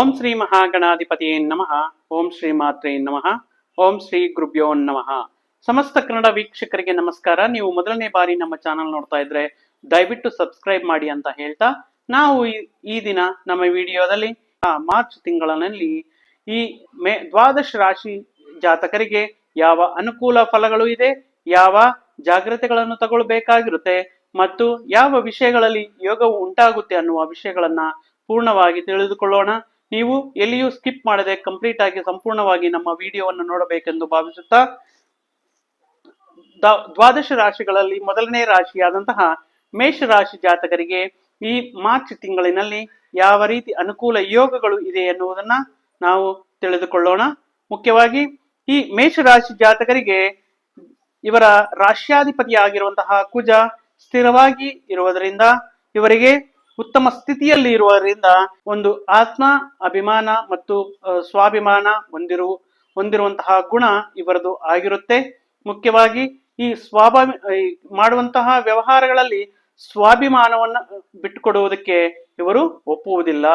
ಓಂ ಶ್ರೀ ಮಹಾಗಣಾಧಿಪತಿಯೇ ನಮಃ. ಓಂ ಶ್ರೀ ಮಾತ್ರೇ ನಮಃ. ಓಂ ಶ್ರೀ ಗುರುಭ್ಯೋ ನಮಃ. ಸಮಸ್ತ ಕನ್ನಡ ವೀಕ್ಷಕರಿಗೆ ನಮಸ್ಕಾರ. ನೀವು ಮೊದಲನೇ ಬಾರಿ ನಮ್ಮ ಚಾನಲ್ ನೋಡ್ತಾ ಇದ್ರೆ ದಯವಿಟ್ಟು ಸಬ್ಸ್ಕ್ರೈಬ್ ಮಾಡಿ ಅಂತ ಹೇಳ್ತಾ, ನಾವು ಈ- ಈ ದಿನ ನಮ್ಮ ವಿಡಿಯೋದಲ್ಲಿ ಮಾರ್ಚ್ ತಿಂಗಳಲ್ಲಿ ಈ ಮೇ, ದ್ವಾದಶ ರಾಶಿ ಜಾತಕರಿಗೆ ಯಾವ ಅನುಕೂಲ ಫಲಗಳು ಇದೆ, ಯಾವ ಜಾಗ್ರತೆಗಳನ್ನು ತಗೊಳ್ಬೇಕಾಗಿರುತ್ತೆ, ಮತ್ತು ಯಾವ ವಿಷಯಗಳಲ್ಲಿ ಯೋಗವು ಉಂಟಾಗುತ್ತೆ ಅನ್ನುವ ವಿಷಯಗಳನ್ನ ಪೂರ್ಣವಾಗಿ ತಿಳಿದುಕೊಳ್ಳೋಣ. ನೀವು ಎಲ್ಲಿಯೂ ಸ್ಕಿಪ್ ಮಾಡದೆ ಕಂಪ್ಲೀಟ್ ಆಗಿ ಸಂಪೂರ್ಣವಾಗಿ ನಮ್ಮ ವಿಡಿಯೋವನ್ನು ನೋಡಬೇಕೆಂದು ಭಾವಿಸುತ್ತಾ ದ್ವಾದಶ ರಾಶಿಗಳಲ್ಲಿ ಮೊದಲನೇ ರಾಶಿಯಾದಂತಹ ಮೇಷ ರಾಶಿ ಜಾತಕರಿಗೆ ಈ ಮಾರ್ಚ್ ತಿಂಗಳಿನಲ್ಲಿ ಯಾವ ರೀತಿ ಅನುಕೂಲ ಯೋಗಗಳು ಇದೆ ಎನ್ನುವುದನ್ನ ನಾವು ತಿಳಿದುಕೊಳ್ಳೋಣ. ಮುಖ್ಯವಾಗಿ ಈ ಮೇಷರಾಶಿ ಜಾತಕರಿಗೆ ಇವರ ರಾಶ್ಯಾಧಿಪತಿಯಾಗಿರುವಂತಹ ಕುಜ ಸ್ಥಿರವಾಗಿ ಇರುವುದರಿಂದ ಇವರಿಗೆ ಉತ್ತಮ ಸ್ಥಿತಿಯಲ್ಲಿ ಇರುವುದರಿಂದ ಒಂದು ಆತ್ಮ, ಅಭಿಮಾನ ಮತ್ತು ಸ್ವಾಭಿಮಾನ ಹೊಂದಿರು, ಹೊಂದಿರುವಂತಹ ಗುಣ ಇವರದು ಆಗಿರುತ್ತೆ. ಮುಖ್ಯವಾಗಿ ಈ ಸ್ವಾಭಾವಿ ಮಾಡುವಂತಹ ವ್ಯವಹಾರಗಳಲ್ಲಿ ಸ್ವಾಭಿಮಾನವನ್ನ ಬಿಟ್ಟುಕೊಡುವುದಕ್ಕೆ ಇವರು ಒಪ್ಪುವುದಿಲ್ಲ.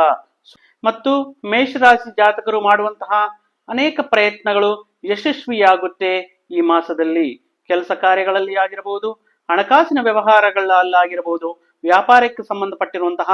ಮತ್ತು ಮೇಷರಾಶಿ ಜಾತಕರು ಮಾಡುವಂತಹ ಅನೇಕ ಪ್ರಯತ್ನಗಳು ಯಶಸ್ವಿಯಾಗುತ್ತೆ ಈ ಮಾಸದಲ್ಲಿ. ಕೆಲಸ ಕಾರ್ಯಗಳಲ್ಲಿ ಆಗಿರಬಹುದು, ಹಣಕಾಸಿನ ವ್ಯವಹಾರಗಳಲ್ಲಾಗಿರಬಹುದು ವ್ಯಾಪಾರಕ್ಕೆ ಸಂಬಂಧಪಟ್ಟಿರುವಂತಹ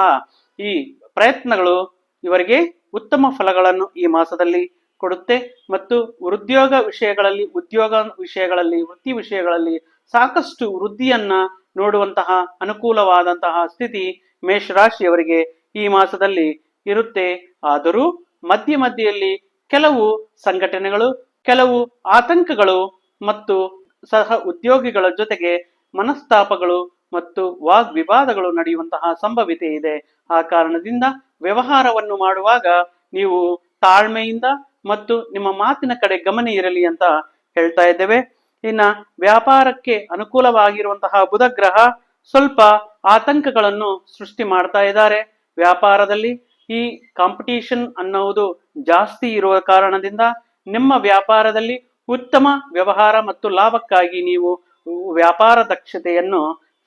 ಈ ಪ್ರಯತ್ನಗಳು ಇವರಿಗೆ ಉತ್ತಮ ಫಲಗಳನ್ನು ಈ ಮಾಸದಲ್ಲಿ ಕೊಡುತ್ತೆ. ಮತ್ತು ವೃದ್ಯೋಗ ವಿಷಯಗಳಲ್ಲಿ, ಉದ್ಯೋಗ ವಿಷಯಗಳಲ್ಲಿ, ವೃತ್ತಿ ವಿಷಯಗಳಲ್ಲಿ ಸಾಕಷ್ಟು ವೃದ್ಧಿಯನ್ನ ನೋಡುವಂತಹ ಅನುಕೂಲವಾದಂತಹ ಸ್ಥಿತಿ ಮೇಷರಾಶಿಯವರಿಗೆ ಈ ಮಾಸದಲ್ಲಿ ಇರುತ್ತೆ. ಆದರೂ ಮಧ್ಯ ಮಧ್ಯೆಯಲ್ಲಿ ಕೆಲವು ಸಂಘಟನೆಗಳು, ಕೆಲವು ಆತಂಕಗಳು ಮತ್ತು ಸಹ ಉದ್ಯೋಗಿಗಳ ಜೊತೆಗೆ ಮನಸ್ತಾಪಗಳು ಮತ್ತು ವಾಗ್ವಿವಾದಗಳು ನಡೆಯುವಂತಹ ಸಂಭವಿತೆ ಇದೆ. ಆ ಕಾರಣದಿಂದ ವ್ಯವಹಾರವನ್ನು ಮಾಡುವಾಗ ನೀವು ತಾಳ್ಮೆಯಿಂದ ಮತ್ತು ನಿಮ್ಮ ಮಾತಿನ ಕಡೆ ಗಮನ ಇರಲಿ ಅಂತ ಹೇಳ್ತಾ ಇದ್ದೇವೆ. ಇನ್ನ ವ್ಯಾಪಾರಕ್ಕೆ ಅನುಕೂಲವಾಗಿರುವಂತಹ ಬುಧ ಗ್ರಹ ಸ್ವಲ್ಪ ಆತಂಕಗಳನ್ನು ಸೃಷ್ಟಿ ಮಾಡ್ತಾ ಇದ್ದಾರೆ. ವ್ಯಾಪಾರದಲ್ಲಿ ಈ ಕಾಂಪಿಟೇಷನ್ ಅನ್ನುವುದು ಜಾಸ್ತಿ ಇರುವ ಕಾರಣದಿಂದ ನಿಮ್ಮ ವ್ಯಾಪಾರದಲ್ಲಿ ಉತ್ತಮ ವ್ಯವಹಾರ ಮತ್ತು ಲಾಭಕ್ಕಾಗಿ ನೀವು ವ್ಯಾಪಾರ ದಕ್ಷತೆಯನ್ನು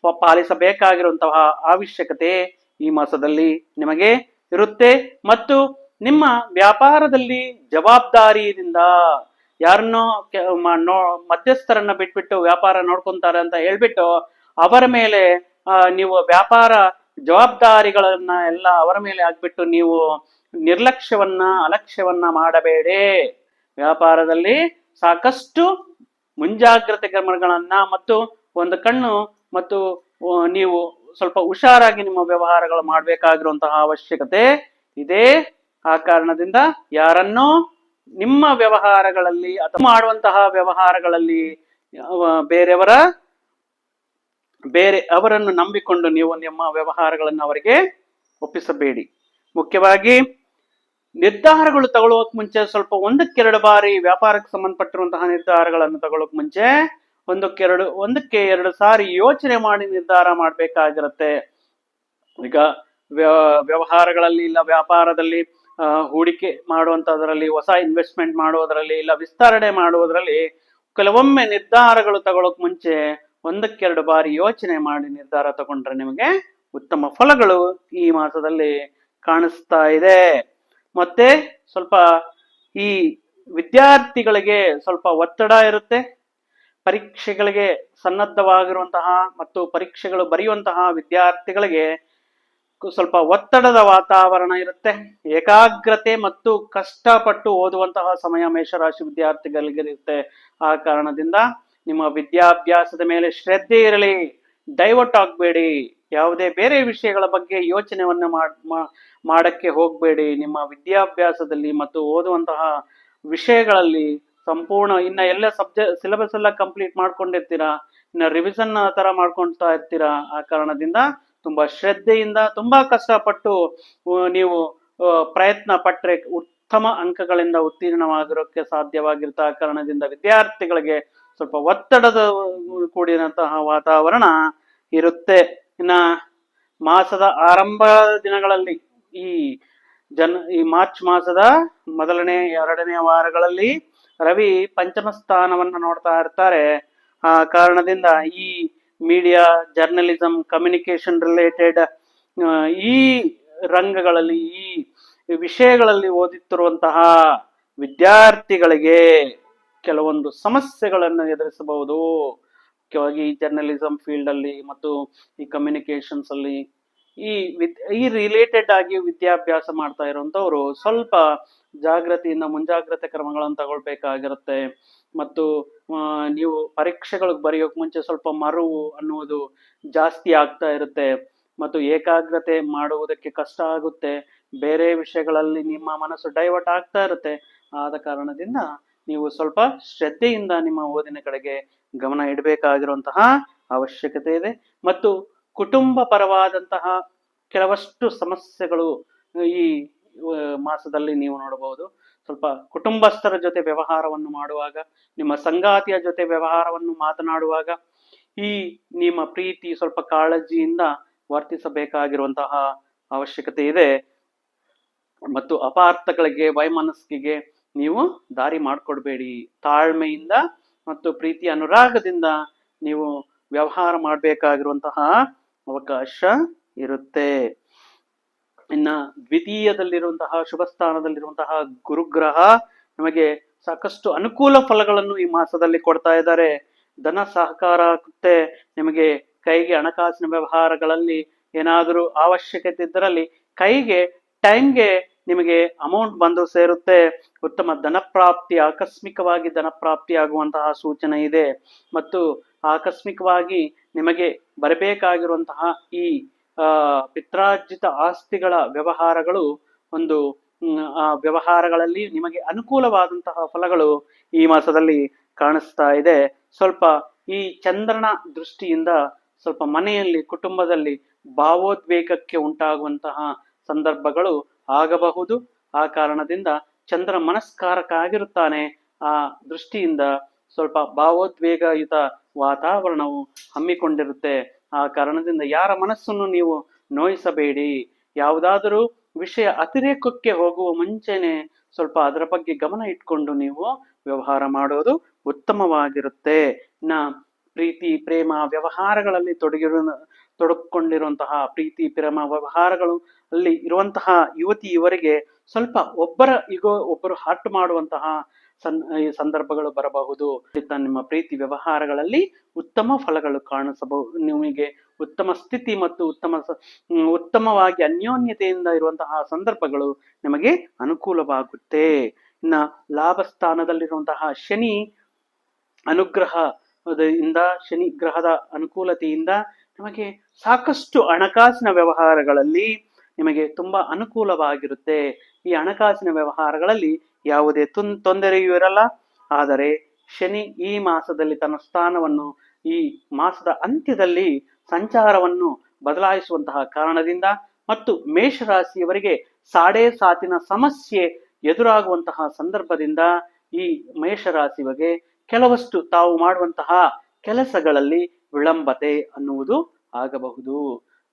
ಪಾಲಿಸಬೇಕಾಗಿರುವಂತಹ ಅವಶ್ಯಕತೆ ಈ ಮಾಸದಲ್ಲಿ ನಿಮಗೆ ಇರುತ್ತೆ. ಮತ್ತು ನಿಮ್ಮ ವ್ಯಾಪಾರದಲ್ಲಿ ಜವಾಬ್ದಾರಿಯಿಂದ ಯಾರನ್ನೋ ಮಧ್ಯಸ್ಥರನ್ನ ಬಿಟ್ಬಿಟ್ಟು ವ್ಯಾಪಾರ ನೋಡ್ಕೊಂತಾರೆ ಅಂತ ಹೇಳ್ಬಿಟ್ಟು ಅವರ ಮೇಲೆ ನೀವು ವ್ಯಾಪಾರ ಜವಾಬ್ದಾರಿಗಳನ್ನ ಎಲ್ಲ ಅವರ ಮೇಲೆ ಆಗ್ಬಿಟ್ಟು ನೀವು ನಿರ್ಲಕ್ಷ್ಯವನ್ನ, ಅಲಕ್ಷ್ಯವನ್ನ ಮಾಡಬೇಡಿ. ವ್ಯಾಪಾರದಲ್ಲಿ ಸಾಕಷ್ಟು ಮುಂಜಾಗ್ರತೆ ಕ್ರಮಗಳನ್ನ ಮತ್ತು ಒಂದು ಕಣ್ಣು ಮತ್ತು ನೀವು ಸ್ವಲ್ಪ ಹುಷಾರಾಗಿ ನಿಮ್ಮ ವ್ಯವಹಾರಗಳು ಮಾಡಬೇಕಾಗಿರುವಂತಹ ಅವಶ್ಯಕತೆ ಇದೆ. ಆ ಕಾರಣದಿಂದ ಯಾರನ್ನೋ ನಿಮ್ಮ ವ್ಯವಹಾರಗಳಲ್ಲಿ ಅಥವಾ ಮಾಡುವಂತಹ ವ್ಯವಹಾರಗಳಲ್ಲಿ ಬೇರೆಯವರ, ಬೇರೆ ಅವರನ್ನು ನಂಬಿಕೊಂಡು ನೀವು ನಿಮ್ಮ ವ್ಯವಹಾರಗಳನ್ನು ಅವರಿಗೆ ಒಪ್ಪಿಸಬೇಡಿ. ಮುಖ್ಯವಾಗಿ, ನಿರ್ಧಾರಗಳು ತಗೊಳ್ಳೋಕ್ ಮುಂಚೆ ಸ್ವಲ್ಪ ಒಂದಕ್ಕೆರಡು ಬಾರಿ ವ್ಯಾಪಾರಕ್ಕೆ ಸಂಬಂಧಪಟ್ಟಿರುವಂತಹ ನಿರ್ಧಾರಗಳನ್ನು ತಗೊಳ್ಳೋಕ್ ಮುಂಚೆ ಒಂದಕ್ಕೆರಡು ಒಂದಕ್ಕೆ ಎರಡು ಸಾರಿ ಯೋಚನೆ ಮಾಡಿ ನಿರ್ಧಾರ ಮಾಡಬೇಕಾಗಿರುತ್ತೆ. ಈಗ ವ್ಯ- ವ್ಯವಹಾರಗಳಲ್ಲಿ ಇಲ್ಲ, ವ್ಯಾಪಾರದಲ್ಲಿ ಹೂಡಿಕೆ ಮಾಡುವಂಥದ್ರಲ್ಲಿ ಹೊಸ ಇನ್ವೆಸ್ಟ್ಮೆಂಟ್ ಮಾಡುವುದರಲ್ಲಿ ಇಲ್ಲ, ವಿಸ್ತರಣೆ ಮಾಡುವುದರಲ್ಲಿ ಕೆಲವೊಮ್ಮೆ ನಿರ್ಧಾರಗಳು ತಗೊಳಕ್ ಮುಂಚೆ ಒಂದಕ್ಕೆರಡು ಬಾರಿ ಯೋಚನೆ ಮಾಡಿ ನಿರ್ಧಾರ ತಗೊಂಡ್ರೆ ನಿಮಗೆ ಉತ್ತಮ ಫಲಗಳು ಈ ಮಾಸದಲ್ಲಿ ಕಾಣಿಸ್ತಾ ಇದೆ. ಮತ್ತೆ ಸ್ವಲ್ಪ ಈ ವಿದ್ಯಾರ್ಥಿಗಳಿಗೆ ಸ್ವಲ್ಪ ಒತ್ತಡ ಇರುತ್ತೆ. ಪರೀಕ್ಷೆಗಳಿಗೆ ಸನ್ನದ್ಧವಾಗಿರುವಂತಹ ಮತ್ತು ಪರೀಕ್ಷೆಗಳು ಬರೆಯುವಂತಹ ವಿದ್ಯಾರ್ಥಿಗಳಿಗೆ ಸ್ವಲ್ಪ ಒತ್ತಡದ ವಾತಾವರಣ ಇರುತ್ತೆ. ಏಕಾಗ್ರತೆ ಮತ್ತು ಕಷ್ಟಪಟ್ಟು ಓದುವಂತಹ ಸಮಯ ಮೇಷರಾಶಿ ವಿದ್ಯಾರ್ಥಿಗಳಿಗೆ ಇರುತ್ತೆ ಆ ಕಾರಣದಿಂದ ನಿಮ್ಮ ವಿದ್ಯಾಭ್ಯಾಸದ ಮೇಲೆ ಶ್ರದ್ಧೆ ಇರಲಿ, ಡೈವರ್ಟ್ ಆಗಬೇಡಿ, ಯಾವುದೇ ಬೇರೆ ವಿಷಯಗಳ ಬಗ್ಗೆ ಯೋಚನೆಯನ್ನ ಮಾಡಕ್ಕೆ ಹೋಗಬೇಡಿ. ನಿಮ್ಮ ವಿದ್ಯಾಭ್ಯಾಸದಲ್ಲಿ ಮತ್ತು ಓದುವಂತಹ ವಿಷಯಗಳಲ್ಲಿ ಸಂಪೂರ್ಣ ಇನ್ನ ಎಲ್ಲ ಸಬ್ಜೆಕ್ಟ್ ಸಿಲೆಬಸ್ ಎಲ್ಲ ಕಂಪ್ಲೀಟ್ ಮಾಡ್ಕೊಂಡಿರ್ತೀರಾ? ಇನ್ನ ರಿವಿಷನ್ ತರ ಮಾಡ್ಕೊಳ್ತಾ ಇರ್ತೀರಾ? ಆ ಕಾರಣದಿಂದ ತುಂಬಾ ಶ್ರದ್ಧೆಯಿಂದ ತುಂಬಾ ಕಷ್ಟಪಟ್ಟು ನೀವು ಪ್ರಯತ್ನ ಪಟ್ಟರೆ ಉತ್ತಮ ಅಂಕಗಳಿಂದ ಉತ್ತೀರ್ಣವಾಗಿರೋಕ್ಕೆ ಸಾಧ್ಯವಾಗಿರ್ತ ಕಾರಣದಿಂದ ವಿದ್ಯಾರ್ಥಿಗಳಿಗೆ ಸ್ವಲ್ಪ ಒತ್ತಡದ ಕೂಡಿದಂತಹ ವಾತಾವರಣ ಇರುತ್ತೆ. ಇನ್ನ ಮಾಸದ ಆರಂಭ ದಿನಗಳಲ್ಲಿ ಈ ಜನ, ಈ ಮಾರ್ಚ್ ಮಾಸದ ಮೊದಲನೇ, ಎರಡನೇ ವಾರಗಳಲ್ಲಿ ರವಿ ಪಂಚಮ ಸ್ಥಾನವನ್ನು ನೋಡ್ತಾ ಇರ್ತಾರೆ. ಆ ಕಾರಣದಿಂದ ಈ ಮೀಡಿಯಾ ಜರ್ನಲಿಸಂ ಕಮ್ಯುನಿಕೇಶನ್ ರಿಲೇಟೆಡ್ ಈ ರಂಗಗಳಲ್ಲಿ, ಈ ವಿಷಯಗಳಲ್ಲಿ ಓದುತ್ತಿರುವಂತಹ ವಿದ್ಯಾರ್ಥಿಗಳಿಗೆ ಕೆಲವೊಂದು ಸಮಸ್ಯೆಗಳನ್ನು ಎದುರಿಸಬಹುದು. ಮುಖ್ಯವಾಗಿ ಜರ್ನಲಿಸಂ ಫೀಲ್ಡ್ ಅಲ್ಲಿ ಮತ್ತು ಈ ಕಮ್ಯುನಿಕೇಶನ್ಸ್ ಅಲ್ಲಿ ಈ ವಿದ್, ಈ ರಿಲೇಟೆಡ್ ಆಗಿ ವಿದ್ಯಾಭ್ಯಾಸ ಮಾಡ್ತಾ ಇರುವಂತವ್ರು ಸ್ವಲ್ಪ ಜಾಗೃತಿಯಿಂದ ಮುಂಜಾಗ್ರತೆ ಕ್ರಮಗಳನ್ನು ತಗೊಳ್ಬೇಕಾಗಿರುತ್ತೆ. ಮತ್ತು ನೀವು ಪರೀಕ್ಷೆಗಳಿಗೆ ಬರೆಯೋಕ್ ಮುಂಚೆ ಸ್ವಲ್ಪ ಮರುವು ಅನ್ನುವುದು ಜಾಸ್ತಿ ಆಗ್ತಾ ಇರುತ್ತೆ. ಮತ್ತು ಏಕಾಗ್ರತೆ ಮಾಡುವುದಕ್ಕೆ ಕಷ್ಟ ಆಗುತ್ತೆ. ಬೇರೆ ವಿಷಯಗಳಲ್ಲಿ ನಿಮ್ಮ ಮನಸ್ಸು ಡೈವರ್ಟ್ ಆಗ್ತಾ ಇರುತ್ತೆ. ಆದ ಕಾರಣದಿಂದ ನೀವು ಸ್ವಲ್ಪ ಶ್ರದ್ಧೆಯಿಂದ ನಿಮ್ಮ ಓದಿನ ಕಡೆಗೆ ಗಮನ ಇಡಬೇಕಾಗಿರುವಂತಹ ಅವಶ್ಯಕತೆ ಇದೆ. ಮತ್ತು ಕುಟುಂಬ ಪರವಾದಂತಹ ಕೆಲವಷ್ಟು ಸಮಸ್ಯೆಗಳು ಈ ಮಾಸದಲ್ಲಿ ನೀವು ನೋಡಬಹುದು. ಸ್ವಲ್ಪ ಕುಟುಂಬಸ್ಥರ ಜೊತೆ ವ್ಯವಹಾರವನ್ನು ಮಾಡುವಾಗ, ನಿಮ್ಮ ಸಂಗಾತಿಯ ಜೊತೆ ವ್ಯವಹಾರವನ್ನು ಮಾತನಾಡುವಾಗ, ಈ ನಿಮ್ಮ ಪ್ರೀತಿ ಸ್ವಲ್ಪ ಕಾಳಜಿಯಿಂದ ವರ್ತಿಸಬೇಕಾಗಿರುವಂತಹ ಅವಶ್ಯಕತೆ ಇದೆ. ಮತ್ತು ಅಪಾರ್ಥಗಳಿಗೆ, ವೈಮನಸ್ಸಿಗೆ ನೀವು ದಾರಿ ಮಾಡಿಕೊಡ್ಬೇಡಿ. ತಾಳ್ಮೆಯಿಂದ ಮತ್ತು ಪ್ರೀತಿ ಅನುರಾಗದಿಂದ ನೀವು ವ್ಯವಹಾರ ಮಾಡಬೇಕಾಗಿರುವಂತಹ ಅವಕಾಶ ಇರುತ್ತೆ. ಇನ್ನ ದ್ವಿತೀಯದಲ್ಲಿರುವಂತಹ ಶುಭ ಸ್ಥಾನದಲ್ಲಿರುವಂತಹ ಗುರುಗ್ರಹ ನಿಮಗೆ ಸಾಕಷ್ಟು ಅನುಕೂಲ ಫಲಗಳನ್ನು ಈ ಮಾಸದಲ್ಲಿ ಕೊಡ್ತಾ ಇದ್ದಾರೆ. ಧನ ಸಹಕಾರ ಆಗುತ್ತೆ. ನಿಮಗೆ ಕೈಗೆ ಹಣಕಾಸಿನ ವ್ಯವಹಾರಗಳಲ್ಲಿ ಏನಾದರೂ ಅವಶ್ಯಕತೆ ಇದ್ದರಲ್ಲಿ ಕೈಗೆ, ಟೈಮ್ಗೆ ನಿಮಗೆ ಅಮೌಂಟ್ ಬಂದು ಸೇರುತ್ತೆ. ಉತ್ತಮ ಧನಪ್ರಾಪ್ತಿ ಆಕಸ್ಮಿಕವಾಗಿ ಧನಪ್ರಾಪ್ತಿ ಆಗುವಂತಹ ಸೂಚನೆ ಇದೆ. ಮತ್ತು ಆಕಸ್ಮಿಕವಾಗಿ ನಿಮಗೆ ಬರಬೇಕಾಗಿರುವಂತಹ ಈ ಪಿತ್ರಾರ್ಜಿತ ಆಸ್ತಿಗಳ ವ್ಯವಹಾರಗಳು ಒಂದು ಆ ವ್ಯವಹಾರಗಳಲ್ಲಿ ನಿಮಗೆ ಅನುಕೂಲವಾದಂತಹ ಫಲಗಳು ಈ ಮಾಸದಲ್ಲಿ ಕಾಣಿಸ್ತಾ ಇದೆ. ಸ್ವಲ್ಪ ಈ ಚಂದ್ರನ ದೃಷ್ಟಿಯಿಂದ ಸ್ವಲ್ಪ ಮನೆಯಲ್ಲಿ, ಕುಟುಂಬದಲ್ಲಿ ಭಾವೋದ್ವೇಗಕ್ಕೆ ಉಂಟಾಗುವಂತಹ ಸಂದರ್ಭಗಳು ಆಗಬಹುದು. ಆ ಕಾರಣದಿಂದ ಚಂದ್ರ ಮನಸ್ಕಾರಕ ಆಗಿರುತ್ತಾನೆ ಆ ದೃಷ್ಟಿಯಿಂದ ಸ್ವಲ್ಪ ಭಾವೋದ್ವೇಗಯುತ ವಾತಾವರಣವು ಹಮ್ಮಿಕೊಂಡಿರುತ್ತೆ. ಆ ಕಾರಣದಿಂದ ಯಾರ ಮನಸ್ಸನ್ನು ನೀವು ನೋಯಿಸಬೇಡಿ. ಯಾವುದಾದರೂ ವಿಷಯ ಅತಿರೇಕಕ್ಕೆ ಹೋಗುವ ಮುಂಚೆನೆ ಸ್ವಲ್ಪ ಅದರ ಬಗ್ಗೆ ಗಮನ ಇಟ್ಕೊಂಡು ನೀವು ವ್ಯವಹಾರ ಮಾಡೋದು ಉತ್ತಮವಾಗಿರುತ್ತೆ. ಇನ್ನ ಪ್ರೀತಿ, ಪ್ರೇಮ, ವ್ಯವಹಾರಗಳಲ್ಲಿ ತೊಡಗಿರೋ, ತೊಡಕೊಂಡಿರುವಂತಹ ಪ್ರೀತಿ, ಪ್ರೇಮ, ವ್ಯವಹಾರಗಳು ಅಲ್ಲಿ ಇರುವಂತಹ ಯುವತಿ ಇವರಿಗೆ ಸ್ವಲ್ಪ ಒಬ್ಬರ ಈಗ ಒಬ್ಬರು ಹರ್ಟ್ ಮಾಡುವಂತಹ ಸನ್, ಈ ಸಂದರ್ಭಗಳು ಬರಬಹುದು. ನಿಮ್ಮ ಪ್ರೀತಿ ವ್ಯವಹಾರಗಳಲ್ಲಿ ಉತ್ತಮ ಫಲಗಳು ಕಾಣಿಸಬಹುದು. ನಿಮಗೆ ಉತ್ತಮ ಸ್ಥಿತಿ ಮತ್ತು ಉತ್ತಮ ಉತ್ತಮವಾಗಿ ಅನ್ಯೋನ್ಯತೆಯಿಂದ ಇರುವಂತಹ ಸಂದರ್ಭಗಳು ನಿಮಗೆ ಅನುಕೂಲವಾಗುತ್ತೆ. ಇನ್ನ ಲಾಭ ಸ್ಥಾನದಲ್ಲಿರುವಂತಹ ಶನಿ ಅನುಗ್ರಹ ಇಂದ ಶನಿ ಗ್ರಹದ ಅನುಕೂಲತೆಯಿಂದ ನಿಮಗೆ ಸಾಕಷ್ಟು ಹಣಕಾಸಿನ ವ್ಯವಹಾರಗಳಲ್ಲಿ ನಿಮಗೆ ತುಂಬಾ ಅನುಕೂಲವಾಗಿರುತ್ತೆ. ಈ ಹಣಕಾಸಿನ ವ್ಯವಹಾರಗಳಲ್ಲಿ ಯಾವುದೇ ತುನ್, ತೊಂದರೆಯೂ ಇರಲ್ಲ. ಆದರೆ ಶನಿ ಈ ಮಾಸದಲ್ಲಿ ತನ್ನ ಸ್ಥಾನವನ್ನು ಈ ಮಾಸದ ಅಂತ್ಯದಲ್ಲಿ ಸಂಚಾರವನ್ನು ಬದಲಾಯಿಸುವಂತಹ ಕಾರಣದಿಂದ ಮತ್ತು ಮೇಷರಾಶಿಯವರಿಗೆ ಸಾಡೆ ಸಾತಿನ ಸಮಸ್ಯೆ ಎದುರಾಗುವಂತಹ ಸಂದರ್ಭದಿಂದ ಈ ಮೇಷರಾಶಿಯವರಿಗೆ ಕೆಲವಷ್ಟು ತಾವು ಮಾಡುವಂತಹ ಕೆಲಸಗಳಲ್ಲಿ ವಿಳಂಬತೆ ಅನ್ನುವುದು ಆಗಬಹುದು.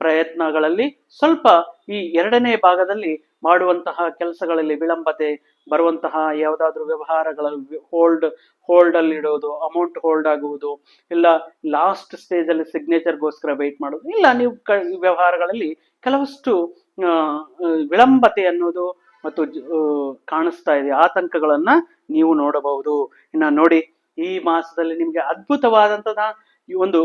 ಪ್ರಯತ್ನಗಳಲ್ಲಿ ಸ್ವಲ್ಪ ಈ ಎರಡನೇ ಭಾಗದಲ್ಲಿ ಮಾಡುವಂತಹ ಕೆಲಸಗಳಲ್ಲಿ ವಿಳಂಬತೆ, ಬರುವಂತಹ ಯಾವುದಾದ್ರೂ ವ್ಯವಹಾರಗಳ ಹೋಲ್ಡ್ ಹೋಲ್ಡ್ ಅಲ್ಲಿ ಇಡೋದು ಅಮೌಂಟ್ ಹೋಲ್ಡ್ ಆಗುವುದು, ಇಲ್ಲ ಲಾಸ್ಟ್ ಸ್ಟೇಜ್ ಅಲ್ಲಿ ಸಿಗ್ನೇಚರ್ಗೋಸ್ಕರ ವೇಟ್ ಮಾಡೋದು ಇಲ್ಲ ನೀವು ವ್ಯವಹಾರಗಳಲ್ಲಿ ಕೆಲವಷ್ಟು ವಿಳಂಬತೆ ಅನ್ನೋದು ಮತ್ತು ಕಾಣಿಸ್ತಾ ಇದೆ, ಆತಂಕಗಳನ್ನ ನೀವು ನೋಡಬಹುದು. ಇನ್ನ ನೋಡಿ, ಈ ಮಾಸದಲ್ಲಿ ನಿಮ್ಗೆ ಅದ್ಭುತವಾದಂತಹ ಒಂದು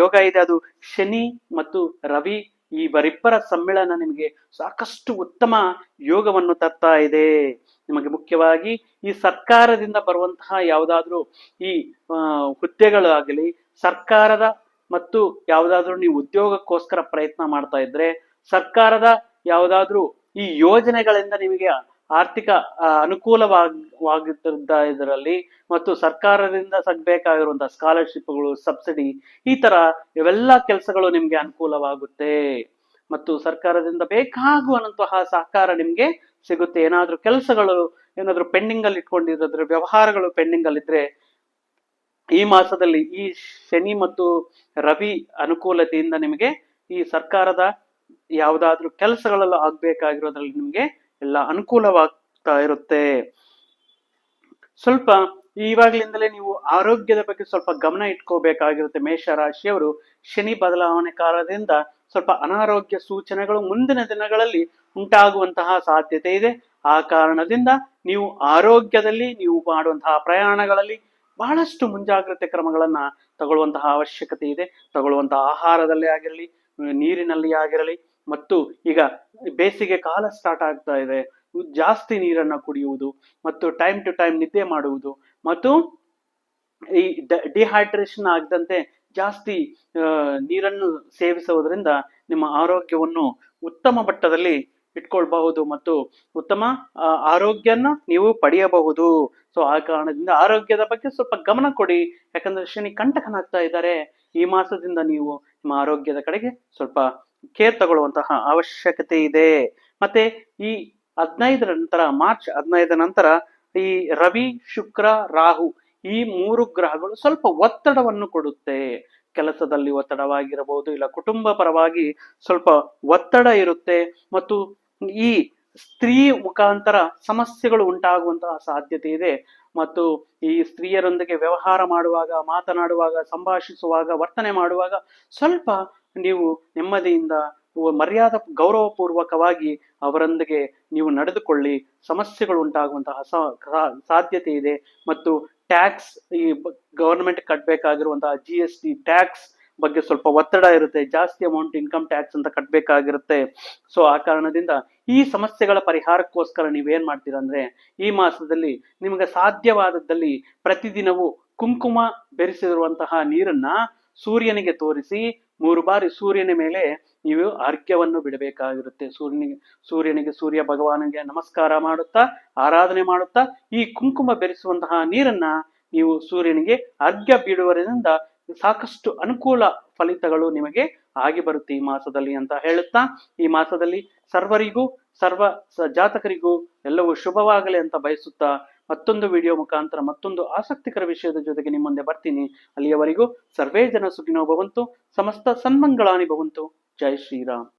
ಯೋಗ ಇದೆ, ಅದು ಶನಿ ಮತ್ತು ರವಿ ಇವರಿಬ್ಬರ ಸಮ್ಮೇಳನ ನಿಮಗೆ ಸಾಕಷ್ಟು ಉತ್ತಮ ಯೋಗವನ್ನು ತರ್ತಾ ಇದೆ. ನಿಮಗೆ ಮುಖ್ಯವಾಗಿ ಈ ಸರ್ಕಾರದಿಂದ ಬರುವಂತಹ ಯಾವುದಾದ್ರೂ ಈ ಹುದ್ದೆಗಳು ಹುದ್ದೆಗಳಾಗಲಿ ಸರ್ಕಾರದ ಮತ್ತು ಯಾವುದಾದ್ರೂ ನೀವು ಉದ್ಯೋಗಕ್ಕೋಸ್ಕರ ಪ್ರಯತ್ನ ಮಾಡ್ತಾ ಇದ್ರೆ ಸರ್ಕಾರದ ಯಾವುದಾದ್ರೂ ಈ ಯೋಜನೆಗಳಿಂದ ನಿಮಗೆ ಆರ್ಥಿಕ ಅನುಕೂಲವಾಗಿದ್ದ ಇದರಲ್ಲಿ ಮತ್ತು ಸರ್ಕಾರದಿಂದ ಸಿಗ್ಬೇಕಾಗಿರುವಂತಹ ಸ್ಕಾಲರ್ಶಿಪ್ಗಳು, ಸಬ್ಸಿಡಿ ಈ ತರ ಇವೆಲ್ಲ ಕೆಲಸಗಳು ನಿಮ್ಗೆ ಅನುಕೂಲವಾಗುತ್ತೆ. ಮತ್ತು ಸರ್ಕಾರದಿಂದ ಬೇಕಾಗುವಂತಹ ಸಹಕಾರ ನಿಮ್ಗೆ ಸಿಗುತ್ತೆ. ಏನಾದ್ರೂ ಕೆಲಸಗಳು ಏನಾದ್ರೂ ಪೆಂಡಿಂಗ್ ಅಲ್ಲಿ ಇಟ್ಕೊಂಡಿರೋದ್ರ, ವ್ಯವಹಾರಗಳು ಪೆಂಡಿಂಗ್ ಅಲ್ಲಿದ್ರೆ ಈ ಮಾಸದಲ್ಲಿ ಈ ಶನಿ ಮತ್ತು ರವಿ ಅನುಕೂಲತೆಯಿಂದ ನಿಮಗೆ ಈ ಸರ್ಕಾರದ ಯಾವುದಾದ್ರೂ ಕೆಲಸಗಳಲ್ಲೂ ಆಗ್ಬೇಕಾಗಿರೋದ್ರಲ್ಲಿ ನಿಮ್ಗೆ ಎಲ್ಲ ಅನುಕೂಲವಾಗ್ತಾ ಇರುತ್ತೆ. ಸ್ವಲ್ಪ ಇವಾಗ್ಲಿಂದಲೇ ನೀವು ಆರೋಗ್ಯದ ಬಗ್ಗೆ ಸ್ವಲ್ಪ ಗಮನ ಇಟ್ಕೋಬೇಕಾಗಿರುತ್ತೆ. ಮೇಷರಾಶಿಯವರು ಶನಿ ಬದಲಾವಣೆ ಕಾರಣದಿಂದ ಸ್ವಲ್ಪ ಅನಾರೋಗ್ಯ ಸೂಚನೆಗಳು ಮುಂದಿನ ದಿನಗಳಲ್ಲಿ ಉಂಟಾಗುವಂತಹ ಸಾಧ್ಯತೆ ಇದೆ. ಆ ಕಾರಣದಿಂದ ನೀವು ಆರೋಗ್ಯದಲ್ಲಿ ನೀವು ಮಾಡುವಂತಹ ಪ್ರಯಾಣಗಳಲ್ಲಿ ಬಹಳಷ್ಟು ಮುಂಜಾಗ್ರತೆ ಕ್ರಮಗಳನ್ನ ತಗೊಳ್ಳುವಂತಹ ಅವಶ್ಯಕತೆ ಇದೆ. ತಗೊಳ್ಳುವಂತಹ ಆಹಾರದಲ್ಲಿ ಆಗಿರಲಿ, ನೀರಿನಲ್ಲಿ ಆಗಿರಲಿ ಮತ್ತು ಈಗ ಬೇಸಿಗೆ ಕಾಲ ಸ್ಟಾರ್ಟ್ ಆಗ್ತಾ ಇದೆ. ಜಾಸ್ತಿ ನೀರನ್ನು ಕುಡಿಯುವುದು ಮತ್ತು ಟೈಮ್ ಟು ಟೈಮ್ ನಿದ್ದೆ ಮಾಡುವುದು ಮತ್ತು ಈ ಡಿಹೈಡ್ರೇಷನ್ ಆಗದಂತೆ ಜಾಸ್ತಿ ನೀರನ್ನು ಸೇವಿಸುವುದರಿಂದ ನಿಮ್ಮ ಆರೋಗ್ಯವನ್ನು ಉತ್ತಮ ಮಟ್ಟದಲ್ಲಿ ಇಟ್ಕೊಳ್ಬಹುದು ಮತ್ತು ಉತ್ತಮ ಆರೋಗ್ಯ ಆರೋಗ್ಯನ ನೀವು ಪಡೆಯಬಹುದು. ಸೊ ಆ ಕಾರಣದಿಂದ ಆರೋಗ್ಯದ ಬಗ್ಗೆ ಸ್ವಲ್ಪ ಗಮನ ಕೊಡಿ. ಯಾಕಂದ್ರೆ ಶನಿ ಕಂಟಕನಾಗ್ತಾ ಇದ್ದಾರೆ. ಈ ಮಾಸದಿಂದ ನೀವು ನಿಮ್ಮ ಆರೋಗ್ಯದ ಕಡೆಗೆ ಸ್ವಲ್ಪ ಕೇರ್ ತಗೊಳ್ಳುವಂತಹ ಅವಶ್ಯಕತೆ ಇದೆ. ಮತ್ತೆ ಈ ಹದಿನೈದರ ನಂತರ, ಮಾರ್ಚ್ ಹದಿನೈದರ ನಂತರ ಈ ರವಿ, ಶುಕ್ರ, ರಾಹು ಈ ಮೂರು ಗ್ರಹಗಳು ಸ್ವಲ್ಪ ಒತ್ತಡವನ್ನು ಕೊಡುತ್ತೆ. ಕೆಲಸದಲ್ಲಿ ಒತ್ತಡವಾಗಿರಬಹುದು, ಇಲ್ಲ ಕುಟುಂಬ ಪರವಾಗಿ ಸ್ವಲ್ಪ ಒತ್ತಡ ಇರುತ್ತೆ ಮತ್ತು ಈ ಸ್ತ್ರೀ ಮುಖಾಂತರ ಸಮಸ್ಯೆಗಳು ಉಂಟಾಗುವಂತಹ ಸಾಧ್ಯತೆ ಇದೆ. ಮತ್ತು ಈ ಸ್ತ್ರೀಯರೊಂದಿಗೆ ವ್ಯವಹಾರ ಮಾಡುವಾಗ, ಮಾತನಾಡುವಾಗ, ಸಂಭಾಷಿಸುವಾಗ, ವರ್ತನೆ ಮಾಡುವಾಗ ಸ್ವಲ್ಪ ನೀವು ನೆಮ್ಮದಿಯಿಂದ ಮರ್ಯಾದ ಗೌರವಪೂರ್ವಕವಾಗಿ ಅವರೊಂದಿಗೆ ನೀವು ನಡೆದುಕೊಳ್ಳಿ. ಸಮಸ್ಯೆಗಳು ಉಂಟಾಗುವಂತಹ ಸಾಧ್ಯತೆ ಇದೆ. ಮತ್ತು ಟ್ಯಾಕ್ಸ್ ಈ ಗವರ್ಮೆಂಟ್ ಕಟ್ಟಬೇಕಾಗಿರುವಂತಹ ಜಿ ಎಸ್ ಟಿ ಟ್ಯಾಕ್ಸ್ ಬಗ್ಗೆ ಸ್ವಲ್ಪ ಒತ್ತಡ ಇರುತ್ತೆ. ಜಾಸ್ತಿ ಅಮೌಂಟ್ ಇನ್ಕಮ್ ಟ್ಯಾಕ್ಸ್ ಅಂತ ಕಟ್ಟಬೇಕಾಗಿರುತ್ತೆ ಸೊ ಆ ಕಾರಣದಿಂದ ಈ ಸಮಸ್ಯೆಗಳ ಪರಿಹಾರಕ್ಕೋಸ್ಕರ ನೀವೇನ್ ಮಾಡ್ತೀರಾ ಅಂದ್ರೆ, ಈ ಮಾಸದಲ್ಲಿ ನಿಮಗೆ ಸಾಧ್ಯವಾದದ್ದಲ್ಲಿ ಪ್ರತಿದಿನವೂ ಕುಂಕುಮ ಬೆರೆಸಿರುವಂತಹ ನೀರನ್ನ ಸೂರ್ಯನಿಗೆ ತೋರಿಸಿ ಮೂರು ಬಾರಿ ಸೂರ್ಯನ ಮೇಲೆ ನೀವು ಅರ್ಘ್ಯವನ್ನು ಬಿಡಬೇಕಾಗಿರುತ್ತೆ. ಸೂರ್ಯನಿಗೆ ಸೂರ್ಯನಿಗೆ ಸೂರ್ಯ ಭಗವಾನಿಗೆ ನಮಸ್ಕಾರ ಮಾಡುತ್ತಾ, ಆರಾಧನೆ ಮಾಡುತ್ತಾ, ಈ ಕುಂಕುಮ ಬೆರೆಸುವಂತಹ ನೀರನ್ನ ನೀವು ಸೂರ್ಯನಿಗೆ ಅರ್ಘ್ಯ ಬಿಡುವುದರಿಂದ ಸಾಕಷ್ಟು ಅನುಕೂಲ ಫಲಿತಗಳು ನಿಮಗೆ ಆಗಿ ಬರುತ್ತೆ ಈ ಮಾಸದಲ್ಲಿ ಅಂತ ಹೇಳುತ್ತಾ, ಈ ಮಾಸದಲ್ಲಿ ಸರ್ವರಿಗೂ, ಸರ್ವ ಜಾತಕರಿಗೂ ಎಲ್ಲವೂ ಶುಭವಾಗಲಿ ಅಂತ ಬಯಸುತ್ತಾ ಮತ್ತೊಂದು ವಿಡಿಯೋ ಮುಖಾಂತರ ಮತ್ತೊಂದು ಆಸಕ್ತಿಕರ ವಿಷಯದ ಜೊತೆಗೆ ನಿಮ್ಮ ಮುಂದೆ ಬರ್ತೀನಿ. ಅಲ್ಲಿಯವರೆಗೂ ಸರ್ವೇ ಜನ ಸುಖಿನೋ ಭವಂತು, ಸಮಸ್ತ ಸನ್ಮಂಗಳಾನಿ ಭವಂತು. ಜೈ ಶ್ರೀರಾಮ್.